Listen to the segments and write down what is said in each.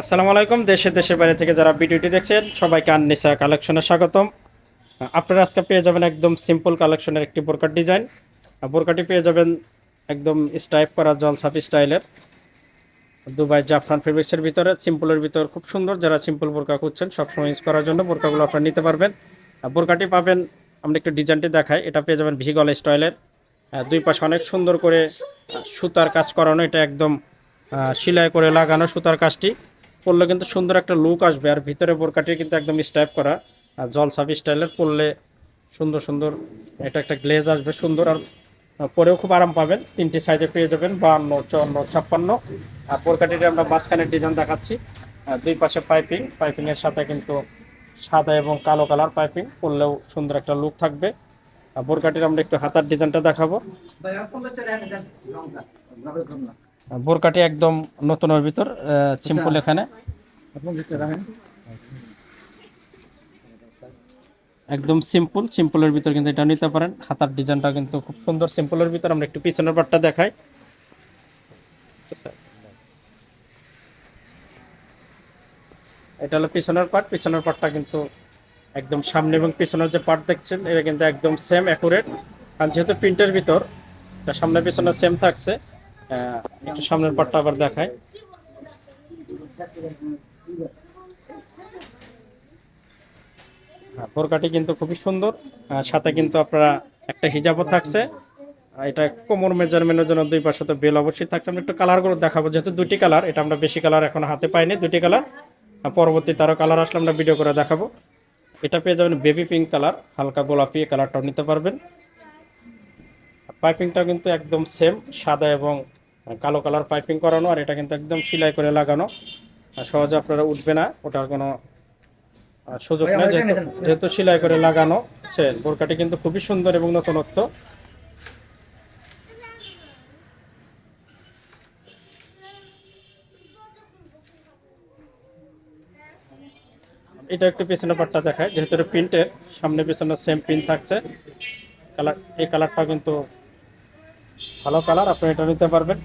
আসসালামু আলাইকুম দেশে দেশের বাইরে থেকে যারা ভিডিওটি দেখছেন, সবাইকে আননিসা কালেকশনে স্বাগতম। আপনারা আজকে পেয়ে যাবেন একদম সিম্পল কালেকশনের একটি বোরকার ডিজাইন। বোরকাটি পেয়ে যাবেন একদম স্টাইপ করা জলসাপি স্টাইলের। দুবাই জাফরান ফেব্রিক্সের ভিতরে সিম্পলের ভিতর খুব সুন্দর যারা সিম্পল বোরকা খুঁজছেন, সবসময় ইউজ করার জন্য বোরকাগুলো আপনারা নিতে পারবেন। বোরকাটি পাবেন, আমরা একটু ডিজাইনটি দেখাই, এটা পেয়ে যাবেন ভিগল স্টাইলের। দুই পাশে অনেক সুন্দর করে সুতার কাজ করানো, এটা একদম সেলাই করে লাগানো সুতার কাজটি। পরলে কিন্তু সুন্দর একটা লুক আসবে। আর ভিতরে বোরকাটি কিন্তু একদম স্টাইপ করা। আর জলসাপি স্টাইলের পরলে সুন্দর সুন্দর এটা একটা গ্লেজ আসবে সুন্দর। আর পরেও খুব আরাম পাবেন। তিনটি সাইজে পেয়ে যাবেন বাহান্ন, চুয়ান্ন, ছাপ্পান্ন। আর বোরকাটিতে আমরা মাঝখানের ডিজাইন দেখাচ্ছি। দুই পাশে পাইপিং পাইপিংয়ের সাথে কিন্তু সাদা এবং কালো কালার পাইপিং পরলেও সুন্দর একটা লুক থাকবে। আর বোরকাটির আমরা একটু হাতার ডিজাইনটা দেখাবো। বোরকাটি একদম নতুনের ভিতর সিম্পল এখানে। একদম সিম্পল সিম্পলের ভিতর কিন্তু এটা নিতে পারেন। হাতার ডিজাইনটা কিন্তু খুব সুন্দর সিম্পলের ভিতর। আমরা একটু পিছনের পাটটা দেখাই। এটা হলো পিছনের পার্ট পিছনের পার্টটা কিন্তু একদম সামনে এবং পিছনের যে পার্ট দেখছেন এটা কিন্তু একদম সেম অ্যাকুরেট আর যেহেতু প্রিন্টের ভিতর এটা সামনে পিছনে সেম থাকছে। একটু সামনের পার্টটা আবার দেখায় হ্যাঁ, বোরকাটি কিন্তু খুবই সুন্দর। সাথে কিন্তু আপনারা একটা হিজাবও থাকছে। এটা কোমর মেজারমেন্টের জন্য দুই পাশে তো বেল অবশ্যই থাকছে। আমরা একটু কালারগুলো দেখাবো যেহেতু দুটি কালার এটা আমরা বেশি কালার এখন হাতে পাইনি দুটি কালার। পরবর্তীতে আরও কালার আসলে আমরা ভিডিও করে দেখাবো। এটা পেয়ে যাবেন বেবি পিঙ্ক কালার হালকা গোলাপি কালারটাও নিতে পারবেন। পাইপিংটা কিন্তু একদম সেম সাদা এবং কালো কালার পাইপিং করানো আর এটা কিন্তু একদম সেলাই করে লাগানো। আর সহজে আপনারা উঠবে না ওটার কোনো সুযোগ নেই যেহেতু যেহেতু সেলাই করে লাগানো সে বোরকাটি কিন্তু খুবই সুন্দর এবং নতুনত্ব। এটা একটু পেছনে পাটটা দেখায় যেহেতু এটা প্রিন্টের সামনে পেছনে সেম প্রিন্ট থাকছে। কালার এই কালারটা কিন্তু ভালো কালার আপনি এটা নিতে পারবেন।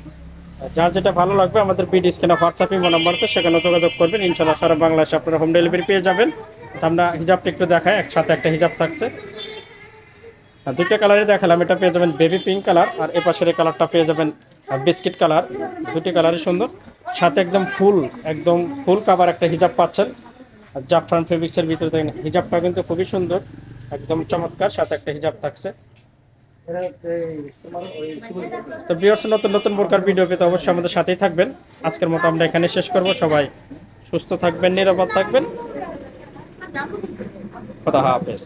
যার যেটা ভালো লাগবে আমাদের বিডি স্ক্যানে হোয়াটসঅ্যাপ ইমো নাম্বার আছে সেখানে যোগাযোগ করবেন। ইনশাল্লাহ সারা বাংলাদেশে আপনারা হোম ডেলিভারি পেয়ে যাবেন। আচ্ছা, আমরা হিজাবটা একটু দেখাই একসাথে একটা হিজাব থাকছে। দুইটা কালারই দেখালাম এটা পেয়ে যাবেন বেবি পিঙ্ক কালার আর এ পাশের এই কালারটা পেয়ে যাবেন বিস্কিট কালার দুটি কালারই সুন্দর। সাথে একদম ফুল একদম ফুল কাভার একটা হিজাব পাচ্ছেন। জাফরান ফেব্রিক্সের ভিতরে দেখেন হিজাবটা কিন্তু খুবই সুন্দর একদম চমৎকার সাথে একটা হিজাব থাকছে। তো ভিউয়ার্স নতুন নতুন প্রকার ভিডিও পেতে অবশ্যই আমাদের সাথেই থাকবেন। আজকের মতো আমরা এখানে শেষ করব। সবাই সুস্থ থাকবেন, নিরাপদ থাকবেন। কথা হাফেজ।